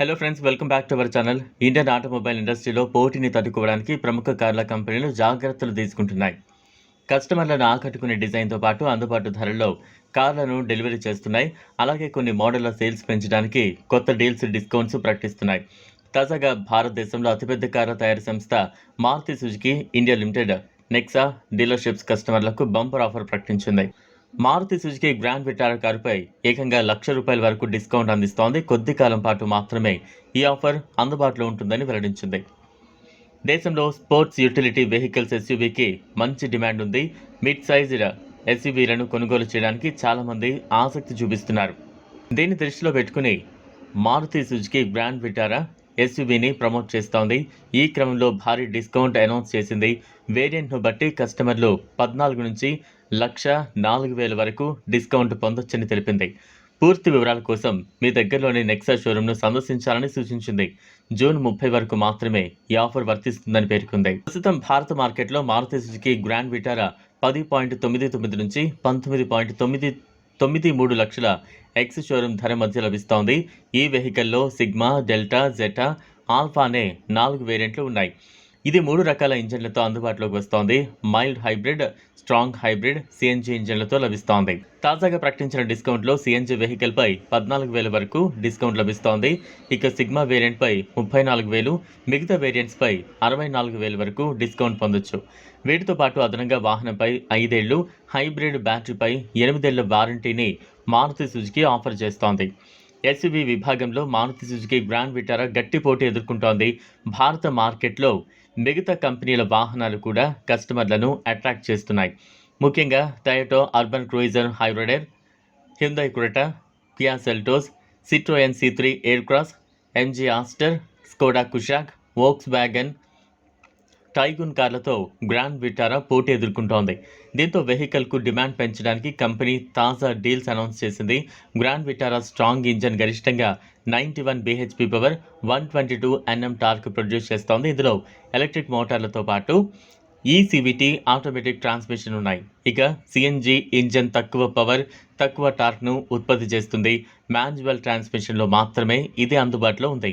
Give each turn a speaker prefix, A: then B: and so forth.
A: Hello friends welcome back to our channel Indian automobile ఇండస్ట్రీలో పోటీని తట్టుకోవడానికి ప్రముఖ కార్ల కంపెనీలు జాగ్రత్తలు తీసుకుంటున్నాయి. కస్టమర్లను ఆకట్టుకునే డిజైన్తో పాటు అందుబాటు ధరల్లో కార్లను డెలివరీ చేస్తున్నాయి. అలాగే కొన్ని మోడళ్ళ సేల్స్ పెంచడానికి కొత్త డీల్స్ డిస్కౌంట్స్ ప్రకటిస్తున్నాయి. తాజాగా భారతదేశంలో అతిపెద్ద కార్ల తయారీ సంస్థ Maruti Suzuki India limited Nexa dealerships కస్టమర్లకు బంపర్ ఆఫర్ ప్రకటించింది. మారుతి సుజుకి గ్రాండ్ విటారా కారుపై ఏకంగా లక్ష రూపాయల వరకు డిస్కౌంట్ అందిస్తోంది. కొద్ది కాలం పాటు మాత్రమే ఈ ఆఫర్ అందుబాటులో ఉంటుందని వెల్లడించింది. దేశంలో స్పోర్ట్స్ యూటిలిటీ వెహికల్స్ ఎస్యూవీకి మంచి డిమాండ్ ఉంది. మిడ్ సైజ్ ఎస్యూవీలను కొనుగోలు చేయడానికి చాలామంది ఆసక్తి చూపిస్తున్నారు. దీన్ని దృష్టిలో పెట్టుకుని మారుతి సుజుకి గ్రాండ్ విటారా ఎస్యూవీని ప్రమోట్ చేస్తోంది. ఈ క్రమంలో భారీ డిస్కౌంట్ అనౌన్స్ చేసింది. వేరియంట్ను బట్టి కస్టమర్లు పద్నాలుగు నుంచి లక్ష నాలుగు వేల వరకు డిస్కౌంట్ పొందొచ్చని తెలిపింది. పూర్తి వివరాల కోసం మీ దగ్గరలోని నెక్సా షోరూమ్ను సందర్శించాలని సూచించింది. జూన్ ముప్పై వరకు మాత్రమే ఈ ఆఫర్ వర్తిస్తుందని పేర్కొంది. ప్రస్తుతం భారత మార్కెట్లో మారుతి సుజుకి గ్రాండ్ విటారా పది పాయింట్ తొమ్మిది తొమ్మిది నుంచి పంతొమ్మిది పాయింట్ తొమ్మిది తొమ్మిది మూడు లక్షల ఎక్స్ షోరూమ్ ధర మధ్య లభిస్తోంది. ఈ వెహికల్లో సిగ్మా డెల్టా జెటా ఆల్ఫా అనే నాలుగు వేరియంట్లు ఉన్నాయి. ఇది మూడు రకాల ఇంజన్లతో అందుబాటులోకి వస్తోంది. Mild hybrid strong hybrid CNG ఇంజన్లతో లభిస్తోంది. తాజాగా ప్రకటించిన డిస్కౌంట్లో సిఎన్జి వెహికల్పై పద్నాలుగు వేల వరకు డిస్కౌంట్ లభిస్తోంది. ఇక సిగ్మా వేరియంట్పై ముప్పై నాలుగు వేలు మిగతా వేరియంట్స్పై అరవై నాలుగు వేల వరకు డిస్కౌంట్ పొందొచ్చు. వీటితో పాటు అదనంగా వాహనంపై ఐదేళ్ళు హైబ్రిడ్ బ్యాటరీపై ఎనిమిదేళ్ళ వారంటీని మారుతి సుజుకి ఆఫర్ చేస్తోంది. ఎస్యువి విభాగంలో మారుతి సుజుకి గ్రాండ్ విటారా గట్టి పోటీ ఎదుర్కొంటోంది. భారత మార్కెట్లో మిగతా కంపెనీల వాహనాలు కూడా కస్టమర్లను అట్రాక్ట్ చేస్తున్నాయి. ముఖ్యంగా Toyota Urban Cruiser Hyryder Hyundai Creta Kia Seltos Citroen C three Aircross MG Astor Skoda Kushaq Volkswagen Taigun కార్లతో Grand Vitara పోటీ ఎదుర్కొంటోంది. దీంతో వెహికల్కు డిమాండ్ పెంచడానికి కంపెనీ తాజా డీల్స్ అనౌన్స్ చేసింది. గ్రాండ్ విటారా స్ట్రాంగ్ ఇంజన్ గరిష్టంగా ninety one BHP power one twenty two NM torque produce చేస్తోంది. ఇందులో ఎలక్ట్రిక్ మోటార్లతో పాటు ఈసీవిటీ ఆటోమేటిక్ ట్రాన్స్మిషన్ ఉన్నాయి. ఇక సిఎన్జి ఇంజన్ తక్కువ పవర్ తక్కువ టార్క్ను ఉత్పత్తి చేస్తుంది. మాన్యువల్ ట్రాన్స్మిషన్లో మాత్రమే ఇది అందుబాటులో ఉంది.